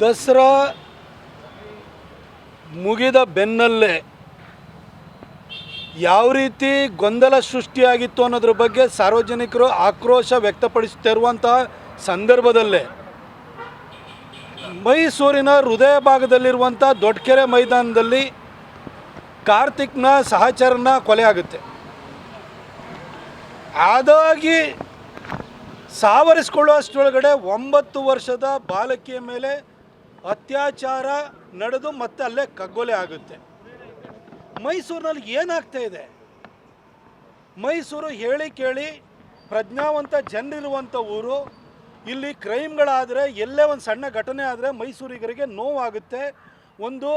ದಸರಾ ಮುಗಿದ ಬೆನ್ನಲ್ಲೇ ಯಾವ ರೀತಿ ಗೊಂದಲ ಸೃಷ್ಟಿಯಾಗಿತ್ತು ಅನ್ನೋದ್ರ ಬಗ್ಗೆ ಸಾರ್ವಜನಿಕರು ಆಕ್ರೋಶ ವ್ಯಕ್ತಪಡಿಸುತ್ತಿರುವಂತಹ ಸಂದರ್ಭದಲ್ಲೇ ಮೈಸೂರಿನ ಹೃದಯ ಭಾಗದಲ್ಲಿರುವಂಥ ದೊಡ್ಡಕೆರೆ ಮೈದಾನದಲ್ಲಿ ಕಾರ್ತಿಕ್ನ ಸಹಚರನ ಕೊಲೆ ಆಗುತ್ತೆ. ಆದಾಗಿ ಸಾವರಿಸಿಕೊಳ್ಳುವಷ್ಟರೊಳಗಡೆ ಒಂಬತ್ತು ವರ್ಷದ ಬಾಲಕಿಯ ಮೇಲೆ ಅತ್ಯಾಚಾರ ನಡೆದು ಮತ್ತೆ ಅಲ್ಲೇ ಕಗ್ಗೊಲೆ ಆಗುತ್ತೆ. ಮೈಸೂರಿನಲ್ಲಿ ಏನಾಗ್ತಾ ಇದೆ? ಮೈಸೂರು ಹೇಳಿ ಕೇಳಿ ಪ್ರಜ್ಞಾವಂತ ಜನರಿರುವಂಥ ಊರು. ಇಲ್ಲಿ ಕ್ರೈಮ್ಗಳಾದರೆ ಎಲ್ಲೇ ಒಂದು ಸಣ್ಣ ಘಟನೆ ಆದರೆ ಮೈಸೂರಿಗರಿಗೆ ನೋವಾಗುತ್ತೆ. ಒಂದು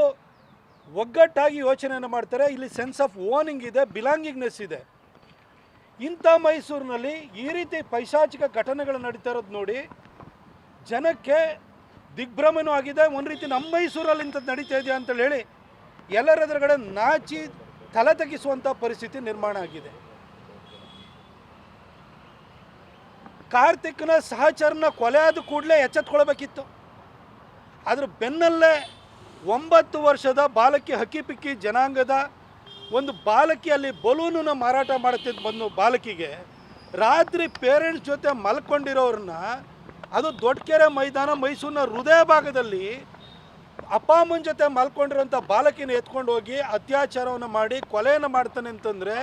ಒಗ್ಗಟ್ಟಾಗಿ ಯೋಚನೆಯನ್ನು ಮಾಡ್ತಾರೆ. ಇಲ್ಲಿ ಸೆನ್ಸ್ ಆಫ್ ಓನಿಂಗ್ ಇದೆ ಬಿಲಾಂಗಿಂಗ್ನೆಸ್ ಇದೆ. ಇಂಥ ಮೈಸೂರಿನಲ್ಲಿ ಈ ರೀತಿ ಪೈಶಾಚಿಕ ಘಟನೆಗಳು ನಡೀತಾ ಇರೋದು ನೋಡಿ ಜನಕ್ಕೆ ದಿಗ್ಭ್ರಮೆನೂ ಆಗಿದೆ. ಒಂದು ರೀತಿ ನಮ್ಮ ಮೈಸೂರಲ್ಲಿ ಇಂಥದ್ದು ನಡೀತಾ ಇದೆಯಾ ಅಂತೇಳಿ ಹೇಳಿ ಎಲ್ಲರ ಎದುರುಗಡೆ ನಾಚಿ ತಲೆ ತಗ್ಗಿಸುವಂಥ ಪರಿಸ್ಥಿತಿ ನಿರ್ಮಾಣ ಆಗಿದೆ. ಕಾರ್ತಿಕ್ನ ಸಹಚರನ ಕೊಲೆ ಆದ ಕೂಡಲೇ ಎಚ್ಚೆತ್ಕೊಳ್ಬೇಕಿತ್ತು. ಅದ್ರ ಬೆನ್ನಲ್ಲೇ ಒಂಬತ್ತು ವರ್ಷದ ಬಾಲಕಿ ಹಕ್ಕಿಪಿಕ್ಕಿ ಜನಾಂಗದ ಒಂದು ಬಾಲಕಿಯಲ್ಲಿ ಬಲೂನನ್ನ ಮಾರಾಟ ಮಾಡುತ್ತಿದ್ದ ಬಂದು ಬಾಲಕಿಗೆ ರಾತ್ರಿ ಪೇರೆಂಟ್ಸ್ ಜೊತೆ ಮಲ್ಕೊಂಡಿರೋರನ್ನ ಅದು ದೊಡ್ಡಕೆರೆ ಮೈದಾನ ಮೈಸೂರಿನ ಹೃದಯ ಭಾಗದಲ್ಲಿ ಅಪ್ಪ ಅಮ್ಮನ ಜೊತೆ ಮಲ್ಕೊಂಡಿರೋಂಥ ಬಾಲಕಿನ ಎತ್ಕೊಂಡು ಹೋಗಿ ಅತ್ಯಾಚಾರವನ್ನು ಮಾಡಿ ಕೊಲೆಯನ್ನು ಮಾಡ್ತಾನೆ ಅಂತಂದರೆ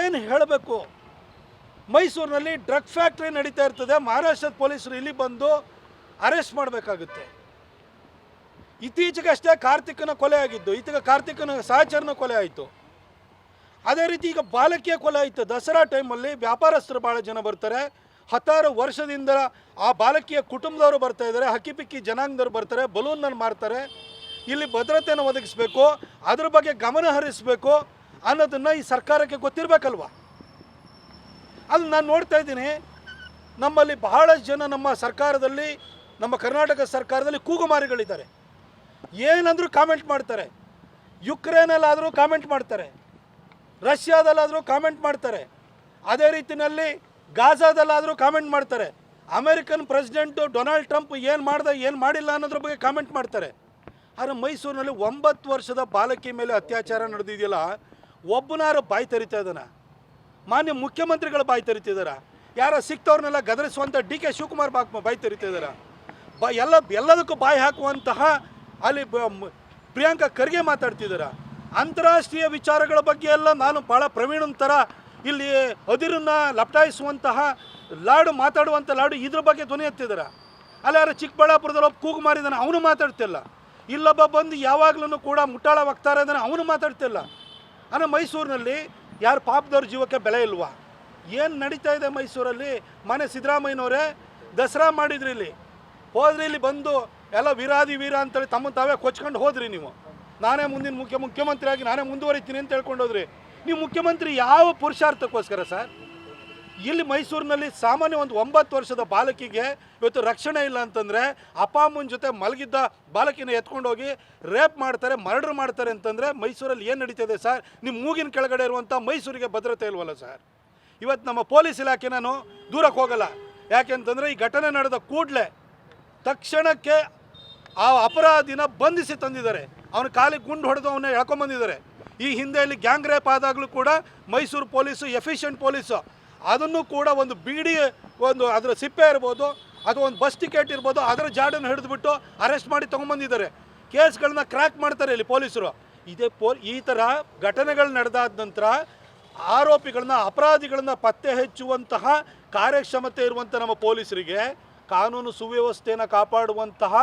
ಏನು ಹೇಳಬೇಕು? ಮೈಸೂರಿನಲ್ಲಿ ಡ್ರಗ್ ಫ್ಯಾಕ್ಟ್ರಿ ನಡೀತಾ ಇರ್ತದೆ, ಮಹಾರಾಷ್ಟ್ರದ ಪೊಲೀಸರು ಇಲ್ಲಿ ಬಂದು ಅರೆಸ್ಟ್ ಮಾಡಬೇಕಾಗುತ್ತೆ. ಇತ್ತೀಚೆಗಷ್ಟೇ ಕಾರ್ತಿಕನ ಕೊಲೆ ಆಗಿದ್ದು, ಈತಗ ಕಾರ್ತಿಕನ ಸಹಚರನ ಕೊಲೆ ಆಯಿತು. ಅದೇ ರೀತಿ ಈಗ ಬಾಲಕಿಯ ಕೊಲೆ ಆಯಿತು. ದಸರಾ ಟೈಮಲ್ಲಿ ವ್ಯಾಪಾರಸ್ಥರು ಭಾಳ ಜನ ಬರ್ತಾರೆ. ಹತ್ತಾರು ವರ್ಷದಿಂದ ಆ ಬಾಲಕಿಯ ಕುಟುಂಬದವರು ಬರ್ತಾ ಇದ್ದಾರೆ ಹಕ್ಕಿಪಿಕ್ಕಿ ಜನಾಂಗದವ್ರು ಬರ್ತಾರೆ ಬಲೂನನ್ನು ಮಾರ್ತಾರೆ. ಇಲ್ಲಿ ಭದ್ರತೆಯನ್ನು ಒದಗಿಸಬೇಕು, ಅದ್ರ ಬಗ್ಗೆ ಗಮನ ಹರಿಸಬೇಕು ಅನ್ನೋದನ್ನು ಈ ಸರ್ಕಾರಕ್ಕೆ ಗೊತ್ತಿರಬೇಕಲ್ವ? ಅಲ್ಲಿ ನಾನು ನೋಡ್ತಾ ಇದ್ದೀನಿ. ನಮ್ಮಲ್ಲಿ ಬಹಳಷ್ಟು ಜನ ನಮ್ಮ ಸರ್ಕಾರದಲ್ಲಿ, ನಮ್ಮ ಕರ್ನಾಟಕ ಸರ್ಕಾರದಲ್ಲಿ ಕೂಗುಮಾರಿಗಳಿದ್ದಾರೆ. ಏನಂದರೂ ಕಾಮೆಂಟ್ ಮಾಡ್ತಾರೆ. ಯುಕ್ರೇನಲ್ಲಾದರೂ ಕಾಮೆಂಟ್ ಮಾಡ್ತಾರೆ. ರಷ್ಯಾದಲ್ಲಾದರೂ ಕಾಮೆಂಟ್ ಮಾಡ್ತಾರೆ. ಅದೇ ರೀತಿಯಲ್ಲಿ ಗಾಜಾದಲ್ಲಾದರೂ ಕಾಮೆಂಟ್ ಮಾಡ್ತಾರೆ. ಅಮೆರಿಕನ್ ಪ್ರೆಸಿಡೆಂಟು ಡೊನಾಲ್ಡ್ ಟ್ರಂಪ್ ಏನು ಮಾಡ್ದೆ, ಏನು ಮಾಡಿಲ್ಲ ಅನ್ನೋದ್ರ ಬಗ್ಗೆ ಕಾಮೆಂಟ್ ಮಾಡ್ತಾರೆ. ಆದರೆ ಮೈಸೂರಿನಲ್ಲಿ ಒಂಬತ್ತು ವರ್ಷದ ಬಾಲಕಿ ಮೇಲೆ ಅತ್ಯಾಚಾರ ನಡೆದಿದೆಯಲ್ಲ, ಒಬ್ಬನಾರು ಬಾಯಿ ತೆರಿತಾ ಇದ್ದಾನೆ. ಮಾನ್ಯ ಮುಖ್ಯಮಂತ್ರಿಗಳು ಬಾಯಿ ತರಿತಿದ್ದಾರೆ ಯಾರ ಸಿಕ್ತವ್ರನ್ನೆಲ್ಲ ಗದರಿಸುವಂಥ ಡಿ ಕೆ ಶಿವಕುಮಾರ್ ಬಾಕ್ ಬಾಯಿ ತರಿತಿದ್ದಾರೆ ಬ, ಎಲ್ಲ, ಎಲ್ಲದಕ್ಕೂ ಬಾಯಿ ಹಾಕುವಂತಹ ಅಲ್ಲಿ ಪ್ರಿಯಾಂಕಾ ಖರ್ಗೆ ಮಾತಾಡ್ತಿದ್ದಾರೆ? ಅಂತಾರಾಷ್ಟ್ರೀಯ ವಿಚಾರಗಳ ಬಗ್ಗೆ ಎಲ್ಲ ನಾನು ಭಾಳ ಪ್ರವೀಣನ ಥರ ಇಲ್ಲಿ ಅದಿರನ್ನ ಲಪಟಾಯಿಸುವಂತಹ ಲಾಡು ಮಾತಾಡುವಂಥ ಲಾಡು ಇದ್ರ ಬಗ್ಗೆ ಧ್ವನಿ ಎತ್ತಿದ್ದಾರೆ. ಅಲ್ಲಿ ಯಾರು ಚಿಕ್ಕಬಳ್ಳಾಪುರದಲ್ಲಿ ಒಬ್ಬ ಕೂಗು ಮಾರಿದ್ದಾನೆ ಅವನು ಮಾತಾಡ್ತಿಲ್ಲ. ಇಲ್ಲೊಬ್ಬ ಬಂದು ಯಾವಾಗ್ಲೂ ಕೂಡ ಮುಟ್ಟಾಳ ವಕ್ತಾರ ಇದ್ದಾನೆ ಅವನು ಮಾತಾಡ್ತಿಲ್ಲ. ಅಂದರೆ ಮೈಸೂರಿನಲ್ಲಿ ಯಾರು ಪಾಪದವ್ರ ಜೀವಕ್ಕೆ ಬೆಲೆ ಇಲ್ವಾ? ಏನು ನಡೀತಾ ಇದೆ ಮೈಸೂರಲ್ಲಿ? ಮನೆ ಸಿದ್ದರಾಮಯ್ಯನವರೇ, ದಸರಾ ಮಾಡಿದ್ರಿ ಇಲ್ಲಿ. ಹೋದ್ರಿ ಇಲ್ಲಿ ಬಂದು ಎಲ್ಲ ವೀರಾದಿ ವೀರ ಅಂತೇಳಿ ತಮ್ಮ ತಾವೇ ಕೊಚ್ಕೊಂಡು ಹೋದ್ರಿ ನೀವು. ನಾನೇ ಮುಂದಿನ ಮುಖ್ಯ ಮುಖ್ಯಮಂತ್ರಿಯಾಗಿ ನಾನೇ ಮುಂದುವರಿತೀನಿ ಅಂತ ಹೇಳ್ಕೊಂಡು ಹೋದ್ರಿ. ನೀವು ಮುಖ್ಯಮಂತ್ರಿ ಯಾವ ಪುರುಷಾರ್ಥಕ್ಕೋಸ್ಕರ ಸರ್? ಇಲ್ಲಿ ಮೈಸೂರಿನಲ್ಲಿ ಸಾಮಾನ್ಯ ಒಂದು ಒಂಬತ್ತು ವರ್ಷದ ಬಾಲಕಿಗೆ ಇವತ್ತು ರಕ್ಷಣೆ ಇಲ್ಲ ಅಂತಂದರೆ ಅಪ್ಪ ಅಮ್ಮನ ಜೊತೆ ಮಲಗಿದ್ದ ಬಾಲಕಿನ ಎತ್ಕೊಂಡೋಗಿ ರೇಪ್ ಮಾಡ್ತಾರೆ, ಮರ್ಡರ್ ಮಾಡ್ತಾರೆ ಅಂತಂದರೆ ಮೈಸೂರಲ್ಲಿ ಏನು ನಡೀತಿದೆ ಸರ್? ನಿಮ್ಮ ಮೂಗಿನ ಕೆಳಗಡೆ ಇರುವಂಥ ಮೈಸೂರಿಗೆ ಭದ್ರತೆ ಇಲ್ವಲ್ಲ ಸರ್? ಇವತ್ತು ನಮ್ಮ ಪೊಲೀಸ್ ಇಲಾಖೆ ನಾನು ದೂರಕ್ಕೆ ಹೋಗಲ್ಲ. ಯಾಕೆಂತಂದರೆ ಈ ಘಟನೆ ನಡೆದ ಕೂಡಲೇ ತಕ್ಷಣಕ್ಕೆ ಆ ಅಪರಾಧಿನ ಬಂಧಿಸಿ ತಂದಿದ್ದಾರೆ. ಅವನ ಕಾಲಿಗೆ ಗುಂಡು ಹೊಡೆದು ಅವನ್ನ ಎಳ್ಕೊಂಬಂದಿದ್ದಾರೆ ಈ ಹಿಂದೆಯಲ್ಲಿ ಗ್ಯಾಂಗ್ ರೇಪ್ ಆದಾಗಲೂ ಕೂಡ ಮೈಸೂರು ಪೊಲೀಸು, ಎಫಿಷಿಯಂಟ್ ಪೊಲೀಸು. ಅದನ್ನು ಕೂಡ ಒಂದು ಬೀಡಿ, ಒಂದು ಅದರ ಸಿಪ್ಪೆ ಇರ್ಬೋದು ಅದು ಒಂದು ಬಸ್ ಟಿಕೆಟ್ ಇರ್ಬೋದು, ಅದರ ಜಾಡನ್ನು ಹಿಡಿದುಬಿಟ್ಟು ಅರೆಸ್ಟ್ ಮಾಡಿ ತೊಗೊಂಬಂದಿದ್ದಾರೆ ಕೇಸ್ಗಳನ್ನ ಕ್ರ್ಯಾಕ್ ಮಾಡ್ತಾರೆ ಇಲ್ಲಿ ಪೊಲೀಸರು. ಇದೇ ಪೊ, ಈ ಥರ ಘಟನೆಗಳು ನಡೆದಾದ ನಂತರ ಆರೋಪಿಗಳನ್ನ, ಅಪರಾಧಿಗಳನ್ನ ಪತ್ತೆ ಹಚ್ಚುವಂತಹ ಕಾರ್ಯಕ್ಷಮತೆ ಇರುವಂಥ ನಮ್ಮ ಪೊಲೀಸರಿಗೆ ಕಾನೂನು ಸುವ್ಯವಸ್ಥೆಯನ್ನು ಕಾಪಾಡುವಂತಹ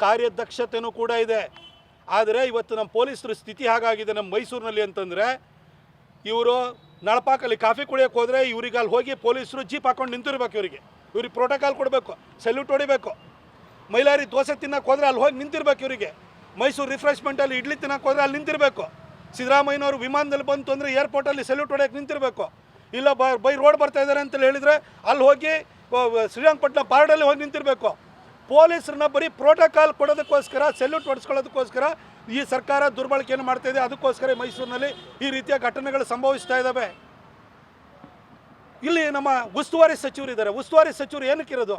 ಕಾರ್ಯದಕ್ಷತೆಯೂ ಕೂಡ ಇದೆ. ಆದರೆ ಇವತ್ತು ನಮ್ಮ ಪೊಲೀಸರು ಸ್ಥಿತಿ ಹಾಗಾಗಿದೆ ನಮ್ಮ ಮೈಸೂರಿನಲ್ಲಿ ಅಂತಂದರೆ, ಇವರು ನಳಪಾಕಲ್ಲಿ ಕಾಫಿ ಕುಡಿಯೋಕೆ ಹೋದರೆ ಇವ್ರಿಗೆ ಅಲ್ಲಿ ಹೋಗಿ ಪೊಲೀಸರು ಜೀಪ್ ಹಾಕೊಂಡು ನಿಂತಿರ್ಬೇಕು ಇವರಿಗೆ. ಇವ್ರಿಗೆ ಪ್ರೋಟೋಕಾಲ್ ಕೊಡಬೇಕು ಸೆಲ್ಯೂಟ್ ಹೊಡಿಬೇಕು. ಮೈಲಾರಿ ದೋಸೆ ತಿನ್ನಕ್ಕೆ ಹೋದರೆ ಅಲ್ಲಿ ಹೋಗಿ ನಿಂತಿರ್ಬೇಕು ಇವರಿಗೆ. ಮೈಸೂರು ರಿಫ್ರೆಶ್ಮೆಂಟಲ್ಲಿ ಇಡ್ಲಿ ತಿನ್ನಕ್ಕೆ ಹೋದರೆ ಅಲ್ಲಿ ನಿಂತಿರಬೇಕು. ಸಿದ್ದರಾಮಯ್ಯನವರು ವಿಮಾನದಲ್ಲಿ ಬಂತು ಅಂದರೆ ಏರ್ಪೋರ್ಟಲ್ಲಿ ಸೆಲ್ಯೂಟ್ ಹೊಡೆಯೋಕೆ ನಿಂತಿರಬೇಕು. ಇಲ್ಲ ಬ ರೋಡ್ ಬರ್ತಾ ಇದ್ದಾರೆ ಅಂತೇಳಿ ಹೇಳಿದರೆ ಅಲ್ಲಿ ಹೋಗಿ ಶ್ರೀರಂಗಪಟ್ಟಣ ಪಾರ್ಡಲ್ಲಿ ಹೋಗಿ ನಿಂತಿರಬೇಕು. ಪೊಲೀಸರನ್ನ ಬರೀ ಪ್ರೋಟೋಕಾಲ್ ಕೊಡೋದಕ್ಕೋಸ್ಕರ ಸೆಲ್ಯೂಟ್ ಹೊಡೆಸ್ಕೊಳ್ಳೋದಕ್ಕೋಸ್ಕರ ಈ ಸರ್ಕಾರ ದುರ್ಬಳಕೆಯನ್ನು ಮಾಡ್ತಾ ಇದೆ ಅದಕ್ಕೋಸ್ಕರ ಮೈಸೂರಿನಲ್ಲಿ ಈ ರೀತಿಯ ಘಟನೆಗಳು ಸಂಭವಿಸ್ತಾ ಇದ್ದಾವೆ. ಇಲ್ಲಿ ನಮ್ಮ ಉಸ್ತುವಾರಿ ಸಚಿವರು ಇದ್ದಾರೆ. ಉಸ್ತುವಾರಿ ಸಚಿವರು ಏನಕ್ಕಿರೋದು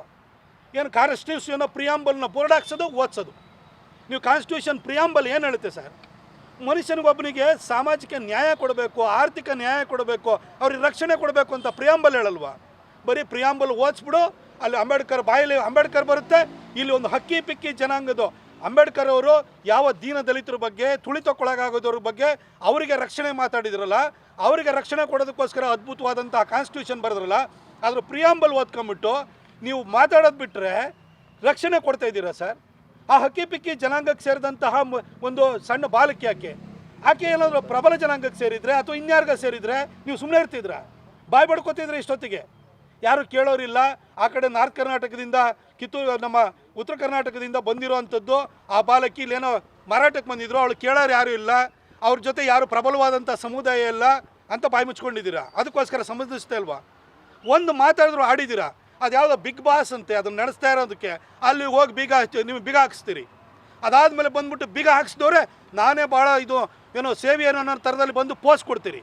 ಏನು ಕಾನ್ಸ್ಟಿಟ್ಯೂಷನ್ ಪ್ರಿಯಾಂಬಲ್ನ ಬೋರ್ಡ್ ಹಾಕ್ಸೋದು, ಓದಿಸೋದು? ನೀವು ಕಾನ್ಸ್ಟಿಟ್ಯೂಷನ್ ಪ್ರಿಯಾಂಬಲ್ ಏನು ಹೇಳುತ್ತೆ ಸರ್? ಮನುಷ್ಯನಿಗೊಬ್ಬನಿಗೆ ಸಾಮಾಜಿಕ ನ್ಯಾಯ ಕೊಡಬೇಕು, ಆರ್ಥಿಕ ನ್ಯಾಯ ಕೊಡಬೇಕು, ಅವ್ರಿಗೆ ರಕ್ಷಣೆ ಕೊಡಬೇಕು ಅಂತ ಪ್ರಿಯಾಂಬಲ್ ಹೇಳಲ್ವಾ? ಬರೀ ಪ್ರಿಯಾಂಬಲ್ ಓದಿಸ್ಬಿಡು ಅಲ್ಲಿ ಅಂಬೇಡ್ಕರ್ ಬಾಯಲ್ಲಿ ಅಂಬೇಡ್ಕರ್ ಬರುತ್ತೆ, ಇಲ್ಲಿ ಒಂದು ಹಕ್ಕಿ ಪಿಕ್ಕಿ ಜನಾಂಗದ್ದು. ಅಂಬೇಡ್ಕರ್ ಅವರು ಯಾವ ದೀನ ದಲಿತರ ಬಗ್ಗೆ ತುಳಿತಕ್ಕೊಳಗಾಗೋದ್ರ ಬಗ್ಗೆ ಅವರಿಗೆ ರಕ್ಷಣೆ ಮಾತಾಡಿದ್ರಲ್ಲ, ಅವರಿಗೆ ರಕ್ಷಣೆ ಕೊಡೋದಕ್ಕೋಸ್ಕರ ಅದ್ಭುತವಾದಂಥ ಕಾನ್ಸ್ಟಿಟ್ಯೂಷನ್ ಬರೆದ್ರಲ್ಲ ಅದ್ರ ಪ್ರಿಯಾಂಬಲ್ ಓದ್ಕೊಂಬಿಟ್ಟು ನೀವು ಮಾತಾಡೋದು ಬಿಟ್ಟರೆ ರಕ್ಷಣೆ ಕೊಡ್ತಾ ಇದ್ದೀರಾ ಸರ್? ಆ ಹಕ್ಕಿ ಪಿಕ್ಕಿ ಜನಾಂಗಕ್ಕೆ ಸೇರಿದಂತಹ ಒಂದು ಸಣ್ಣ ಬಾಲಕಿ ಆಕೆ ಆಕೆ ಏನಾದರೂ ಪ್ರಬಲ ಜನಾಂಗಕ್ಕೆ ಸೇರಿದರೆ ಅಥವಾ ಇನ್ಯಾರ್ಗ ಸೇರಿದ್ರೆ ನೀವು ಸುಮ್ಮನೆ ಇರ್ತಿದ್ರ ಬಾಯ್ ಬಡ್ಕೋತಿದ್ರೆ ಇಷ್ಟೊತ್ತಿಗೆ? ಯಾರು ಕೇಳೋರಿಲ್ಲ. ಆ ಕಡೆ ನಾರ್ತ್ ಕರ್ನಾಟಕದಿಂದ ಕಿತ್ತೂರು, ನಮ್ಮ ಉತ್ತರ ಕರ್ನಾಟಕದಿಂದ ಬಂದಿರುವಂಥದ್ದು ಆ ಬಾಲಕಿ ಇಲ್ಲೇನೋ ಮಾರಾಟಕ್ಕೆ ಬಂದಿದ್ರು, ಅವಳು ಕೇಳೋರು ಯಾರೂ ಇಲ್ಲ. ಅವ್ರ ಜೊತೆ ಯಾರು ಪ್ರಬಲವಾದಂಥ ಸಮುದಾಯ ಇಲ್ಲ ಅಂತ ಬಾಯಿ ಮುಚ್ಕೊಂಡಿದ್ದೀರಾ? ಅದಕ್ಕೋಸ್ಕರ ಸಂಬಂಧಿಸ್ತಾ ಇಲ್ವಾ? ಒಂದು ಮಾತಾಡಿದ್ರು ಆಡಿದ್ದೀರಾ? ಅದು ಯಾವುದೋ ಬಿಗ್ ಬಾಸ್ ಅಂತೆ, ಅದನ್ನು ನಡೆಸ್ತಾ ಇರೋದಕ್ಕೆ. ಅಲ್ಲಿ ಹೋಗಿ ಬೀಗ ಹಚ್ಚಿ, ನೀವು ಬೀಗ ಹಾಕಿಸ್ತೀರಿ. ಅದಾದಮೇಲೆ ಬಂದ್ಬಿಟ್ಟು ಬೀಗ ಹಾಕ್ಸಿದವ್ರೆ ನಾನೇ ಭಾಳ ಇದು, ಏನೋ ಸೇವಿಯರ್ ಅನ್ನೋ ಥರದಲ್ಲಿ ಬಂದು ಪೋಸ್ಟ್ ಕೊಡ್ತೀರಿ.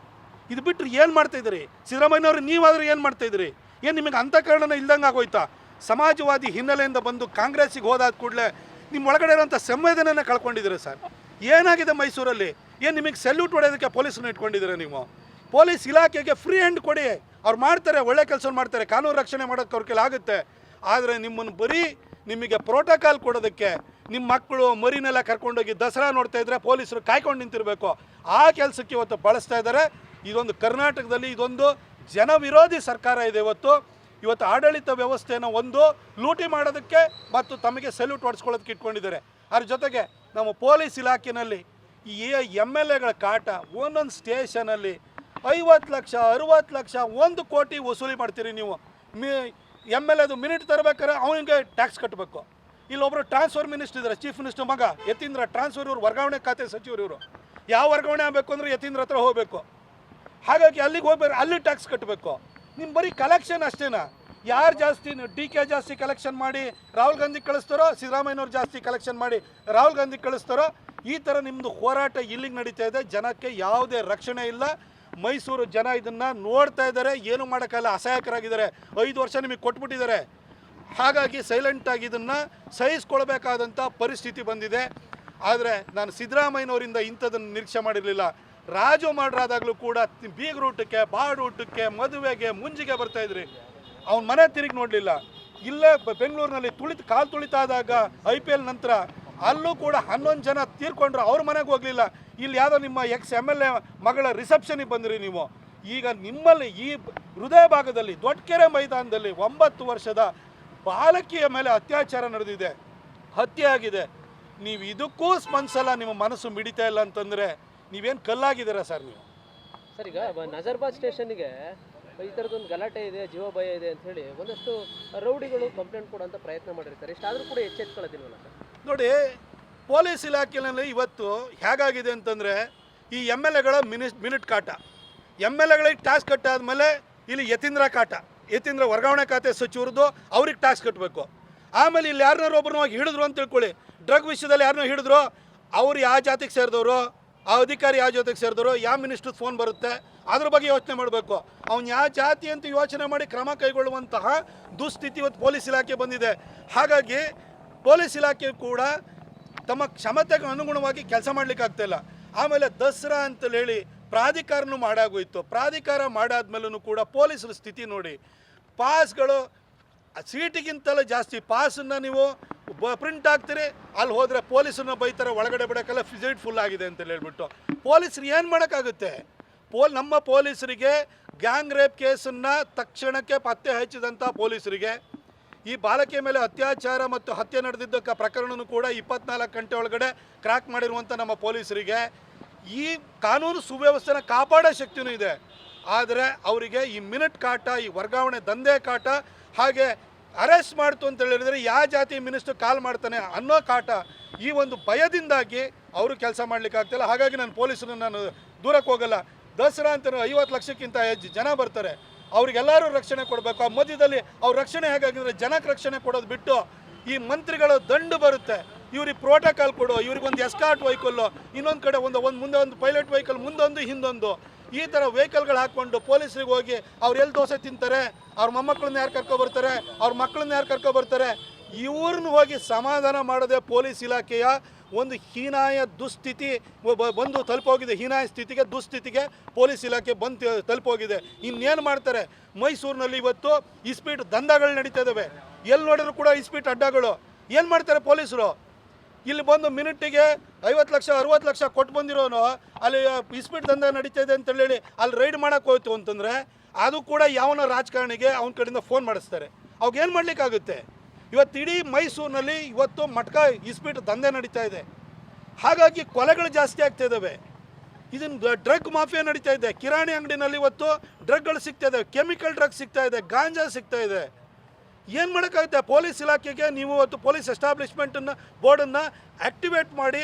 ಇದು ಬಿಟ್ಟರೆ ಏನು ಮಾಡ್ತಾಯಿದ್ದೀರಿ ಸಿದ್ದರಾಮಯ್ಯವ್ರು ನೀವಾದರೂ ಏನು ಮಾಡ್ತಾಯಿದ್ದೀರಿ ಏನು ನಿಮಗೆ ಅಂತಃಕರಣನ ಇಲ್ದಂಗೆ ಆಗೋಯ್ತಾ? ಸಮಾಜವಾದಿ ಹಿನ್ನೆಲೆಯಿಂದ ಬಂದು ಕಾಂಗ್ರೆಸ್ಸಿಗೆ ಹೋದಾದ ಕೂಡಲೇ ನಿಮ್ಮ ಒಳಗಡೆ ಇರೋಂಥ ಸಂವೇದನೆಯನ್ನು ಕಳ್ಕೊಂಡಿದ್ದೀರಾ ಸರ್. ಏನಾಗಿದೆ ಮೈಸೂರಲ್ಲಿ? ಏನು ನಿಮಗೆ ಸೆಲ್ಯೂಟ್ ಹೊಡೆಯೋದಕ್ಕೆ ಪೊಲೀಸನ್ನು ಇಟ್ಕೊಂಡಿದ್ದೀರಾ ನೀವು? ಪೊಲೀಸ್ ಇಲಾಖೆಗೆ ಫ್ರೀ ಹ್ಯಾಂಡ್ ಕೊಡಿ. ಅವ್ರು ಮಾಡ್ತಾರೆ, ಒಳ್ಳೆ ಕೆಲಸ ಮಾಡ್ತಾರೆ, ಕಾನೂನು ರಕ್ಷಣೆ ಮಾಡೋಕ್ಕೆ ಅವ್ರ ಕೆಲ ಆಗುತ್ತೆ. ಆದರೆ ನಿಮ್ಮನ್ನು ಬರೀ ನಿಮಗೆ ಪ್ರೋಟೋಕಾಲ್ ಕೊಡೋದಕ್ಕೆ ನಿಮ್ಮ ಮಕ್ಕಳು ಮರಿನೆಲ್ಲ ಕರ್ಕೊಂಡೋಗಿ ದಸರಾ ನೋಡ್ತಾ ಇದ್ರೆ ಪೊಲೀಸರು ಕಾಯ್ಕೊಂಡು ನಿಂತಿರಬೇಕು. ಆ ಕೆಲಸಕ್ಕೆ ಇವತ್ತು ಬಳಸ್ತಾ ಇದ್ದಾರೆ. ಇದೊಂದು ಕರ್ನಾಟಕದಲ್ಲಿ ಇದೊಂದು ಜನ ವಿರೋಧಿ ಸರ್ಕಾರ ಇದೆ ಇವತ್ತು. ಇವತ್ತು ಆಡಳಿತ ವ್ಯವಸ್ಥೆನ ಒಂದು, ಲೂಟಿ ಮಾಡೋದಕ್ಕೆ ಮತ್ತು ತಮಗೆ ಸೆಲ್ಯೂಟ್ ಹೊಡ್ಸ್ಕೊಳ್ಳೋದಕ್ಕೆ ಇಟ್ಕೊಂಡಿದ್ದಾರೆ. ಅದ್ರ ಜೊತೆಗೆ ನಮ್ಮ ಪೊಲೀಸ್ ಇಲಾಖೆಯಲ್ಲಿ ಈ ಎಂ ಎಲ್ ಎಗಳ ಕಾಟ ಒಂದೊಂದು ಸ್ಟೇಷನಲ್ಲಿ ಐವತ್ತು ಲಕ್ಷ, ಅರುವತ್ತು ಲಕ್ಷ, ಒಂದು ಕೋಟಿ ವಸೂಲಿ ಮಾಡ್ತೀರಿ ನೀವು. ಮಿ, ಎಂ ಎಲ್ ಎದು ಮಿನಿಟ್ ತರಬೇಕಾದ್ರೆ ಅವನಿಗೆ ಟ್ಯಾಕ್ಸ್ ಕಟ್ಟಬೇಕು. ಇಲ್ಲೊಬ್ಬರು ಟ್ರಾನ್ಸ್ಫರ್ ಮಿನಿಸ್ಟರ್ ಇದ್ದಾರೆ, ಚೀಫ್ ಮಿನಿಸ್ಟರ್ ಮಗ ಯತೀಂದ್ರ. ಟ್ರಾನ್ಸ್ಫರ್ ಇವರು, ವರ್ಗಾವಣೆ ಖಾತೆ ಸಚಿವರು ಇವರು. ಯಾವ ವರ್ಗಾವಣೆ ಆಗಬೇಕು ಅಂದರೆ ಯತೀಂದ್ರ ಹತ್ರ ಹೋಗಬೇಕು. ಹಾಗಾಗಿ ಅಲ್ಲಿಗೆ ಹೋಗ್ಬೇಕು ಅಲ್ಲಿ ಟ್ಯಾಕ್ಸ್ ಕಟ್ಟಬೇಕು ನಿಮ್ಮ ಬರೀ ಕಲೆಕ್ಷನ್ ಅಷ್ಟೇನಾ? ಯಾರು ಜಾಸ್ತಿ ಡಿ ಕೆ ಜಾಸ್ತಿ ಕಲೆಕ್ಷನ್ ಮಾಡಿ ರಾಹುಲ್ ಗಾಂಧಿ ಕಳಿಸ್ತಾರೋ, ಸಿದ್ದರಾಮಯ್ಯನವ್ರು ಜಾಸ್ತಿ ಕಲೆಕ್ಷನ್ ಮಾಡಿ ರಾಹುಲ್ ಗಾಂಧಿ ಕಳಿಸ್ತಾರೋ, ಈ ಥರ ನಿಮ್ಮದು ಹೋರಾಟ ಇಲ್ಲಿಗೆ ನಡೀತಾ ಇದೆ. ಜನಕ್ಕೆ ಯಾವುದೇ ರಕ್ಷಣೆ ಇಲ್ಲ. ಮೈಸೂರು ಜನ ಇದನ್ನು ನೋಡ್ತಾ ಇದ್ದಾರೆ. ಏನು ಮಾಡೋಕ್ಕಲ್ಲ ಅಸಹಾಯಕರಾಗಿದ್ದಾರೆ. ಐದು ವರ್ಷ ನಿಮಗೆ ಕೊಟ್ಬಿಟ್ಟಿದ್ದಾರೆ. ಹಾಗಾಗಿ ಸೈಲೆಂಟಾಗಿ ಇದನ್ನು ಸಹಿಸ್ಕೊಳ್ಬೇಕಾದಂಥ ಪರಿಸ್ಥಿತಿ ಬಂದಿದೆ. ಆದರೆ ನಾನು ಸಿದ್ದರಾಮಯ್ಯನವರಿಂದ ಇಂಥದನ್ನು ನಿರೀಕ್ಷೆ ಮಾಡಿರಲಿಲ್ಲ. ರಾಜು ಕೂಡ ಬಾಡು ಊಟಕ್ಕೆ ಮದುವೆಗೆ, ಮುಂಜಿಗೆ ಬರ್ತಾ ಇದ್ರಿ. ಅವ್ನ ಮನೆ ತಿರುಗಿ ನೋಡಲಿಲ್ಲ. ಇಲ್ಲೇ ಬೆಂಗಳೂರಿನಲ್ಲಿ ತುಳಿತ ಕಾಲು ತುಳಿತಾದಾಗ ಐ ಪಿ ಎಲ್ ನಂತರ ಅಲ್ಲೂ ಕೂಡ ಹನ್ನೊಂದು ಜನ ತೀರ್ಕೊಂಡ್ರು, ಅವ್ರ ಮನೆಗೆ ಹೋಗಲಿಲ್ಲ. ಇಲ್ಲಿ ಯಾವುದೋ ನಿಮ್ಮ ಎಕ್ಸ್ ಎಂ ಎಲ್ ಎ ಮಗಳ ರಿಸೆಪ್ಷನಿಗೆ ಬಂದ್ರಿ ನೀವು. ಈಗ ನಿಮ್ಮಲ್ಲಿ ಈ ಹೃದಯ ಭಾಗದಲ್ಲಿ ದೊಡ್ಡಕೆರೆ ಮೈದಾನದಲ್ಲಿ ಒಂಬತ್ತು ವರ್ಷದ ಬಾಲಕಿಯ ಮೇಲೆ ಅತ್ಯಾಚಾರ ನಡೆದಿದೆ. ಹತ್ಯೆ ಆಗಿದೆ. ನೀವು ಇದಕ್ಕೂ ಸ್ಪಂದಿಸಲ್ಲ, ನಿಮ್ಮ ಮನಸ್ಸು ಮಿಡಿತಾ ಇಲ್ಲ ಅಂತಂದರೆ ನೀವೇನು ಕಲ್ಲಾಗಿದ್ದೀರಾ ಸರ್ ನೀವು? ಸರ್ ಈಗ ನಜರ್ಬಾದ್ ಸ್ಟೇಷನ್ಗೆ ಈ ಥರದೊಂದು ಗಲಾಟೆ ಇದೆ ಜೀವ ಭಯ ಇದೆ ಅಂತ ಹೇಳಿ ಒಂದಷ್ಟು ರೌಡಿಗಳು ಕಂಪ್ಲೇಂಟ್ ಕೊಡುವಂಥ ಪ್ರಯತ್ನ ಮಾಡಿರ್ತಾರೆ. ಇಷ್ಟಾದರೂ ಕೂಡ ಎಚ್ಚೆತ್ಕೊಳ್ಳೋದಿಲ್ಲ ಸರ್? ನೋಡಿ ಪೊಲೀಸ್ ಇಲಾಖೆಯಲ್ಲಿ ಇವತ್ತು ಹೇಗಾಗಿದೆ ಅಂತಂದರೆ ಈ ಎಂ ಎಲ್ ಎಗಳ ಮಿನಿಟ್ ಮಿನಿಟ್ ಕಾಟ. ಎಂ ಎಲ್ ಎಗಳಿಗೆ ಟ್ಯಾಕ್ಸ್ ಕಟ್ಟಾದ್ಮೇಲೆ ಇಲ್ಲಿ ಯತೀಂದ್ರ ಕಾಟ. ಯತೀಂದ್ರ ವರ್ಗಾವಣೆ ಖಾತೆ ಸಚಿವರದ್ದು ಅವ್ರಿಗೆ ಟ್ಯಾಕ್ಸ್ ಕಟ್ಟಬೇಕು ಆಮೇಲೆ ಇಲ್ಲಿ ಯಾರನ್ನಾರು ಒಬ್ಬರು ಹೋಗಿ ಹಿಡಿದ್ರು ಅಂತ ತಿಳ್ಕೊಳ್ಳಿ. ಡ್ರಗ್ ವಿಷಯದಲ್ಲಿ ಯಾರನ್ನೋ ಹಿಡಿದ್ರು ಅವ್ರು ಯಾವ ಜಾತಿಗೆ ಸೇರಿದವರು ಆ ಅಧಿಕಾರಿ ಯಾವ ಜೊತೆಗೆ ಸೇರಿದ್ರು ಯಾವ ಮಿನಿಸ್ಟ್ರ್ ಫೋನ್ ಬರುತ್ತೆ, ಅದ್ರ ಬಗ್ಗೆ ಯೋಚನೆ ಮಾಡಬೇಕು. ಅವ್ನು ಯಾವ ಜಾತಿ ಅಂತ ಯೋಚನೆ ಮಾಡಿ ಕ್ರಮ ಕೈಗೊಳ್ಳುವಂತಹ ದುಸ್ಥಿತಿ ಇವತ್ತು ಪೊಲೀಸ್ ಇಲಾಖೆ ಬಂದಿದೆ. ಹಾಗಾಗಿ ಪೊಲೀಸ್ ಇಲಾಖೆ ಕೂಡ ತಮ್ಮ ಕ್ಷಮತೆಗೆ ಅನುಗುಣವಾಗಿ ಕೆಲಸ ಮಾಡಲಿಕ್ಕೆ ಆಗ್ತಾಯಿಲ್ಲ ಆಮೇಲೆ ದಸರಾ ಅಂತ ಹೇಳಿ ಪ್ರಾಧಿಕಾರನೂ ಮಾಡಾಗೋಯಿತು. ಪ್ರಾಧಿಕಾರ ಮಾಡಾದ್ಮೇಲೂ ಕೂಡ ಪೊಲೀಸರ ಸ್ಥಿತಿ ನೋಡಿ, ಪಾಸ್ಗಳು ಸೀಟಿಗಿಂತಲೂ ಜಾಸ್ತಿ ಪಾಸನ್ನು ನೀವು ಬ ಪ್ರಿಂಟ್ ಆಗ್ತೀರಿ ಅಲ್ಲಿ ಹೋದರೆ ಪೊಲೀಸನ್ನ ಬೈತಾರೆ, ಒಳಗಡೆ ಬಿಡೋಕ್ಕೆಲ್ಲ ಫಿಸಿಟ್ ಫುಲ್ ಆಗಿದೆ ಅಂತ ಹೇಳ್ಬಿಟ್ಟು. ಪೊಲೀಸರು ಏನು ಮಾಡೋಕ್ಕಾಗುತ್ತೆ? ಪೋಲ್ ನಮ್ಮ ಪೊಲೀಸರಿಗೆ ಗ್ಯಾಂಗ್ ರೇಪ್ ಕೇಸನ್ನು ತಕ್ಷಣಕ್ಕೆ ಪತ್ತೆ ಹಚ್ಚಿದಂಥ ಪೊಲೀಸರಿಗೆ, ಈ ಬಾಲಕಿಯ ಮೇಲೆ ಅತ್ಯಾಚಾರ ಮತ್ತು ಹತ್ಯೆ ನಡೆದಿದ್ದ ಪ್ರಕರಣನೂ ಕೂಡ ಇಪ್ಪತ್ನಾಲ್ಕು ಗಂಟೆ ಒಳಗಡೆ ಕ್ರ್ಯಾಕ್ ಮಾಡಿರುವಂಥ ನಮ್ಮ ಪೊಲೀಸರಿಗೆ, ಈ ಕಾನೂನು ಸುವ್ಯವಸ್ಥೆನ ಕಾಪಾಡೋ ಶಕ್ತಿನೂ ಇದೆ. ಆದರೆ ಅವರಿಗೆ ಈ ಮಿನಿಟ್ ಕಾಟ, ಈ ವರ್ಗಾವಣೆ ದಂಧೆ ಕಾಟ ಹಾಗೆ ಅರೆಸ್ಟ್ ಮಾಡ್ತು ಅಂತ ಹೇಳಿದ್ರೆ ಯಾವ ಜಾತಿ ಮಿನಿಸ್ಟರ್ ಕಾಲ್ ಮಾಡ್ತಾನೆ ಅನ್ನೋ ಕಾಟ ಈ ಒಂದು ಭಯದಿಂದಾಗಿ ಅವರು ಕೆಲಸ ಮಾಡ್ಲಿಕ್ಕೆ ಆಗ್ತಿಲ್ಲ. ಹಾಗಾಗಿ ನಾನು ಪೊಲೀಸರು ನಾನು ದೂರಕ್ಕೆ ಹೋಗಲ್ಲ. ದಸರಾ ಅಂತ ಐವತ್ತು ಲಕ್ಷಕ್ಕಿಂತ ಹೆಚ್ಚು ಜನ ಬರ್ತಾರೆ. ಅವ್ರಿಗೆಲ್ಲರೂ ರಕ್ಷಣೆ ಕೊಡಬೇಕು. ಆ ಮಧ್ಯದಲ್ಲಿ ಅವ್ರ ರಕ್ಷಣೆ ಹೇಗಾಗಿದ್ರೆ ಜನಕ್ಕೆ ರಕ್ಷಣೆ ಕೊಡೋದು ಬಿಟ್ಟು ಈ ಮಂತ್ರಿಗಳ ದಂಡು ಬರುತ್ತೆ. ಇವ್ರಿಗೆ ಪ್ರೋಟೋಕಾಲ್ ಕೊಡು, ಇವ್ರಿಗೊಂದು ಎಸ್ಕಾರ್ಟ್ ವೆಹಿಕಲ್ಲು ಇನ್ನೊಂದು ಕಡೆ ಒಂದು ಒಂದು, ಮುಂದೆ ಒಂದು ಪೈಲಟ್ ವೆಹಿಕಲ್ ಮುಂದೊಂದು, ಹಿಂದೊಂದು. ಈ ಥರ ವೆಹಿಕಲ್ಗಳು ಹಾಕ್ಕೊಂಡು ಪೊಲೀಸರಿಗೆ ಹೋಗಿ ಅವ್ರು ಎಲ್ಲಿ ದೋಸೆ ತಿಂತಾರೆ, ಅವ್ರ ಮೊಮ್ಮಕ್ಕಳನ್ನ ಯಾರು ಕರ್ಕೊಬರ್ತಾರೆ ಅವ್ರ ಮಕ್ಕಳನ್ನ ಯಾರು ಕರ್ಕೊಬರ್ತಾರೆ ಇವ್ರನ್ನ ಹೋಗಿ ಸಮಾಧಾನ ಮಾಡದೆ ಪೊಲೀಸ್ ಇಲಾಖೆಯ ಒಂದು ಹೀನಾಯ ದುಸ್ಥಿತಿ ಬಂದು ತಲುಪೋಗಿದೆ, ಹೀನಾಯ ಸ್ಥಿತಿಗೆ, ದುಸ್ಥಿತಿಗೆ ಪೊಲೀಸ್ ಇಲಾಖೆ ಬಂದು ತಲುಪೋಗಿದೆ. ಇನ್ನೇನು ಮಾಡ್ತಾರೆ? ಮೈಸೂರಿನಲ್ಲಿ ಇವತ್ತು ಇಸ್ಪೀಟ್ ದಂಧಗಳು ನಡೀತಾ ಇದ್ದಾವೆ ಎಲ್ಲಿ ನೋಡಿದ್ರು ಕೂಡ ಇಸ್ಪೀಟ್ ಅಡ್ಡಗಳು. ಏನು ಮಾಡ್ತಾರೆ ಪೊಲೀಸರು? ಇಲ್ಲಿ ಬಂದು ಮಿನಿಟ್ಟಿಗೆ ಐವತ್ತು ಲಕ್ಷ, ಅರುವತ್ತು ಲಕ್ಷ ಕೊಟ್ಟು ಬಂದಿರೋನು, ಅಲ್ಲಿ ಇಸ್ಪೀಟ್ ದಂಧೆ ನಡೀತಾ ಇದೆ ಅಂತ ಹೇಳಿ ಅಲ್ಲಿ ರೈಡ್ ಮಾಡೋಕೆ ಹೋಯ್ತು ಅಂತಂದರೆ ಅದು ಕೂಡ ಯಾವನ ರಾಜಕಾರಣಿಗೆ ಅವನ ಕಡೆಯಿಂದ ಫೋನ್ ಮಾಡಿಸ್ತಾರೆ. ಏನು ಮಾಡಲಿಕ್ಕಾಗುತ್ತೆ? ಇವತ್ತು ಇಡೀ ಮೈಸೂರಿನಲ್ಲಿ ಇವತ್ತು ಮಟ್ಕ ಇಸ್ಪೀಟ್ ದಂಧೆ ನಡೀತಾ ಇದೆ. ಹಾಗಾಗಿ ಕೊಲೆಗಳು ಜಾಸ್ತಿ ಆಗ್ತಾ ಇದ್ದಾವೆ ಇದನ್ನು ಡ್ರಗ್ ಮಾಫಿಯಾ ನಡೀತಾ ಇದೆ. ಕಿರಾಣಿ ಅಂಗಡಿನಲ್ಲಿ ಇವತ್ತು ಡ್ರಗ್ಗಳು ಸಿಗ್ತಾ ಇದೆ ಕೆಮಿಕಲ್ ಡ್ರಗ್ ಸಿಗ್ತಾ ಇದೆ. ಗಾಂಜಾ ಸಿಗ್ತಾ ಇದೆ. ಏನು ಮಾಡೋಕ್ಕಾಗುತ್ತೆ? ಪೊಲೀಸ್ ಇಲಾಖೆಗೆ ನೀವು ಇವತ್ತು ಪೊಲೀಸ್ ಎಸ್ಟಾಬ್ಲಿಷ್ಮೆಂಟನ್ನು, ಬೋರ್ಡನ್ನು ಆ್ಯಕ್ಟಿವೇಟ್ ಮಾಡಿ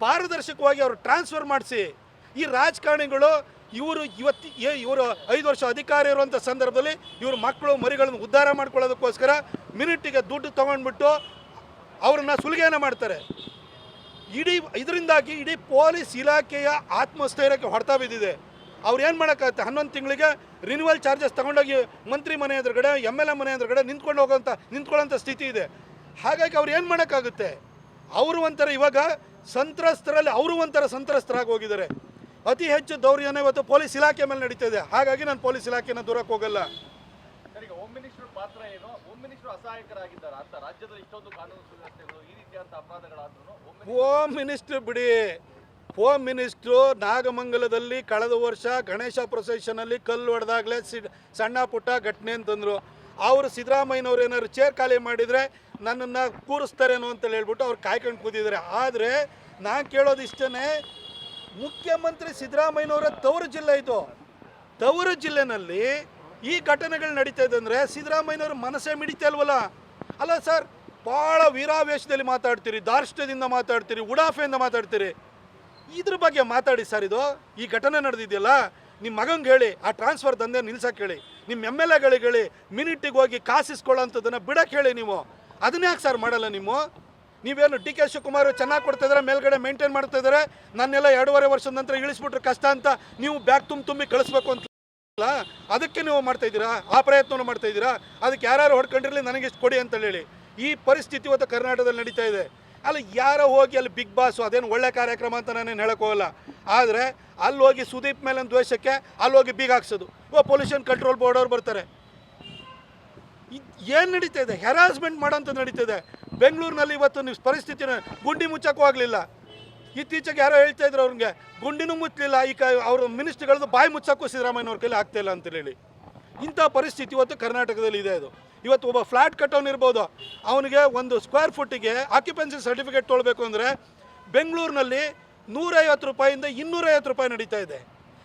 ಪಾರದರ್ಶಕವಾಗಿ ಅವರು ಟ್ರಾನ್ಸ್ಫರ್ ಮಾಡಿಸಿ. ಈ ರಾಜಕಾರಣಿಗಳು ಇವರು ಇವತ್ತು ಇವರು ಐದು ವರ್ಷ ಅಧಿಕಾರ ಇರುವಂಥ ಸಂದರ್ಭದಲ್ಲಿ ಇವರು ಮಕ್ಕಳು, ಮರಿಗಳನ್ನು ಉದ್ಧಾರ ಮಾಡ್ಕೊಳ್ಳೋದಕ್ಕೋಸ್ಕರ ಮಿನಿಟಿಗೆ ದುಡ್ಡು ತೊಗೊಂಡ್ಬಿಟ್ಟು ಅವ್ರನ್ನ ಸುಲಿಗೆಯನ್ನು ಮಾಡ್ತಾರೆ. ಇಡೀ, ಇದರಿಂದಾಗಿ ಇಡೀ ಪೊಲೀಸ್ ಇಲಾಖೆಯ ಆತ್ಮಸ್ಥೈರ್ಯಕ್ಕೆ ಹೊಡೆತ ಬಿದ್ದಿದೆ. ಅವ್ರು ಏನು ಮಾಡೋಕ್ಕಾಗುತ್ತೆ? ಹನ್ನೊಂದು ತಿಂಗಳಿಗೆ ರಿನ್ಯೂವಲ್ ಚಾರ್ಜಸ್ ತಗೊಂಡೋಗಿ ಮಂತ್ರಿ ಮನೆ ಎದುರುಗಡೆ ಎಂ ಎಲ್ ಎ ಮನೆ ಎದುರುಗಡೆ ನಿಂತ್ಕೊಂಡು ಹೋಗೋಂಥ ನಿಂತ್ಕೊಳ್ಳೋಂಥ ಸ್ಥಿತಿ ಇದೆ. ಹಾಗಾಗಿ ಅವ್ರು ಏನು ಮಾಡೋಕ್ಕಾಗುತ್ತೆ? ಅವರು ಒಂಥರ ಇವಾಗ ಸಂತ್ರಸ್ತರಲ್ಲಿ ಅವರು ಒಂಥರ ಸಂತ್ರಸ್ತರಾಗಿ ಹೋಗಿದ್ದಾರೆ. ಅತಿ ಹೆಚ್ಚು ದೌರ್ಯನ ಇವತ್ತು ಪೊಲೀಸ್ ಇಲಾಖೆ ಮೇಲೆ ನಡೀತಾ ಇದೆ. ಹಾಗಾಗಿ ನಾನು ಪೊಲೀಸ್ ಇಲಾಖೆನ ದೂರಕ್ಕೆ ಹೋಗಲ್ಲ. ಪಾತ್ರ ಏನು? ಹೋಮ್ ಮಿನಿಸ್ಟರ್ ಅಸಹಾಯಕರಾಗಿದ್ದಾರೆ ಅಂತ ರಾಜ್ಯದಲ್ಲಿ ಇಷ್ಟೊಂದು ಕಾನೂನು ಸುವ್ಯವಸ್ಥೆಗಳು ಈ ರೀತಿಯಾದಂತ ಅಪರಾಧಗಳಾದ್ರೂ ಹೋಮ್ ಹೋಮ್ ಮಿನಿಸ್ಟ್ರ್ ಬಿಡಿ. ಹೋಮ್ ಮಿನಿಸ್ಟ್ರು ನಾಗಮಂಗಲದಲ್ಲಿ ಕಳೆದ ವರ್ಷ ಗಣೇಶ ಪ್ರೊಸೆಷನಲ್ಲಿ ಕಲ್ಲು ಹೊಡೆದಾಗಲೇ ಸಿ, ಸಣ್ಣ ಪುಟ್ಟ ಘಟನೆ ಅಂತಂದರು. ಅವರು ಸಿದ್ದರಾಮಯ್ಯನವ್ರು ಏನಾದ್ರು ಚೇರ್ ಖಾಲಿ ಮಾಡಿದರೆ ನನ್ನನ್ನು ಕೂರಿಸ್ತಾರೇನೋ ಅಂತ ಹೇಳ್ಬಿಟ್ಟು ಅವ್ರು ಕಾಯ್ಕೊಂಡು ಕೂತಿದ್ದಾರೆ. ಆದರೆ ನಾನು ಕೇಳೋದು ಇಷ್ಟೇ ಮುಖ್ಯಮಂತ್ರಿ ಸಿದ್ದರಾಮಯ್ಯನವರ ತವರು ಜಿಲ್ಲೆ ಇದು. ತವರು ಜಿಲ್ಲೆನಲ್ಲಿ ಈ ಘಟನೆಗಳು ನಡೀತಾ ಇದೆ ಅಂದರೆ ಸಿದ್ದರಾಮಯ್ಯನವ್ರ ಮನಸ್ಸೇ ಮಿಡಿತಾ ಇಲ್ವಲ್ಲ? ಅಲ್ಲ ಸರ್ ಭಾಳ ವೀರಾವೇಶದಲ್ಲಿ ಮಾತಾಡ್ತೀರಿ ದಾರ್ಷ್ಟ್ಯದಿಂದ ಮಾತಾಡ್ತೀರಿ, ಉಡಾಫೆಯಿಂದ ಮಾತಾಡ್ತೀರಿ. ಇದ್ರ ಬಗ್ಗೆ ಮಾತಾಡಿ ಸರ್ ಇದು. ಈ ಘಟನೆ ನಡೆದಿದೆಯಲ್ಲ ನಿಮ್ಮ ಮಗಂಗೆ ಹೇಳಿ, ಆ ಟ್ರಾನ್ಸ್ಫರ್ ದಂಧೆ ನಿಲ್ಸಕ್ಕೆ ಹೇಳಿ ನಿಮ್ಮ ಎಂ ಎಲ್ ಎಗಳಿಗೆ ಹೇಳಿ, ಮಿನಿಟಿಗೆ ಹೋಗಿ ಕಾಸಿಸ್ಕೊಳ್ಳೋಂಥದ್ದನ್ನು ಬಿಡಕ್ಕೆ ಹೇಳಿ ನೀವು. ಅದನ್ನ ಯಾಕೆ ಸರ್ ಮಾಡಲ್ಲ ನೀವು? ನೀವೇನು ಡಿ ಕೆ ಶಿವಕುಮಾರ್ ಚೆನ್ನಾಗಿ ಕೊಡ್ತಾ ಮೇಲ್ಗಡೆ ಮೇಂಟೈನ್ ಮಾಡ್ತಾ ಇದ್ದಾರೆ ನನ್ನೆಲ್ಲ ಎರಡೂವರೆ ವರ್ಷದ ನಂತರ ಇಳಿಸ್ಬಿಟ್ರೆ ಕಷ್ಟ ಅಂತ ನೀವು ಬ್ಯಾಗ್ ತುಂಬ ತುಂಬಿ ಕಳಿಸ್ಬೇಕು ಅಂತ ಅದಕ್ಕೆ ನೀವು ಮಾಡ್ತಾ ಇದ್ದೀರಾ? ಆ ಪ್ರಯತ್ನವನ್ನು ಮಾಡ್ತಾ ಇದ್ದೀರಾ? ಅದಕ್ಕೆ ಯಾರು ಹೊಡ್ಕೊಂಡಿರಲಿ ನನಗೆ ಕೊಡಿ ಅಂತ ಹೇಳಿ. ಈ ಪರಿಸ್ಥಿತಿ ಇವತ್ತು ಕರ್ನಾಟಕದಲ್ಲಿ ನಡೀತಾ ಇದೆ. ಅಲ್ಲಿ ಯಾರೋ ಹೋಗಿ ಅಲ್ಲಿ ಬಿಗ್ ಬಾಸು, ಅದೇನು ಒಳ್ಳೆ ಕಾರ್ಯಕ್ರಮ ಅಂತ ನಾನೇನು ಹೇಳಕ್ ಹೋಗಲ್ಲ. ಆದರೆ ಅಲ್ಲಿ ಹೋಗಿ ಸುದೀಪ್ ಮೇಲೆ ದ್ವೇಷಕ್ಕೆ ಅಲ್ಲಿ ಹೋಗಿ ಬೀಗ ಹಾಕ್ಸೋದು. ಓ ಪೊಲ್ಯೂಷನ್ ಕಂಟ್ರೋಲ್ ಬೋರ್ಡ್ ಅವ್ರು ಬರ್ತಾರೆ. ಏನು ನಡೀತಾ ಇದೆ? ಹೆರಾಸ್ಮೆಂಟ್ ಮಾಡೋಂಥ ನಡೀತಾ ಇದೆ ಬೆಂಗಳೂರಿನಲ್ಲಿ ಇವತ್ತು ನೀವು ಪರಿಸ್ಥಿತಿನ ಗುಂಡಿ ಮುಚ್ಚಕ್ಕೂ ಆಗಲಿಲ್ಲ. ಇತ್ತೀಚೆಗೆ ಯಾರೋ ಹೇಳ್ತಾ ಇದ್ರು ಅವ್ರಿಗೆ, ಗುಂಡಿನೂ ಮುಚ್ಚಲಿಲ್ಲ, ಈ ಕ ಅವ್ರ ಮಿನಿಸ್ಟ್ರಿಗಳದ್ದು ಬಾಯಿ ಮುಚ್ಚಕ್ಕೂ ಸಿದ್ದರಾಮಯ್ಯವ್ರ ಕೈಲಿ ಆಗ್ತಾ ಇಲ್ಲ ಅಂತ ಹೇಳಿ. ಇಂಥ ಪರಿಸ್ಥಿತಿ ಇವತ್ತು ಕರ್ನಾಟಕದಲ್ಲಿ ಇದೆ ಅದು. ಇವತ್ತು ಒಬ್ಬ ಫ್ಲ್ಯಾಟ್ ಕಟ್ಟೋನಿರ್ಬೋದು ಅವನಿಗೆ ಒಂದು ಸ್ಕ್ವೇರ್ ಫುಟ್ಟಿಗೆ ಆಕ್ಯುಪೆನ್ಸಿ ಸರ್ಟಿಫಿಕೇಟ್ ತೊಗೊಳ್ಬೇಕು ಅಂದರೆ ಬೆಂಗಳೂರಿನಲ್ಲಿ ನೂರೈವತ್ತು ರೂಪಾಯಿಂದ ಇನ್ನೂರೈವತ್ತು ರೂಪಾಯಿ ನಡೀತಾ ಇದೆ.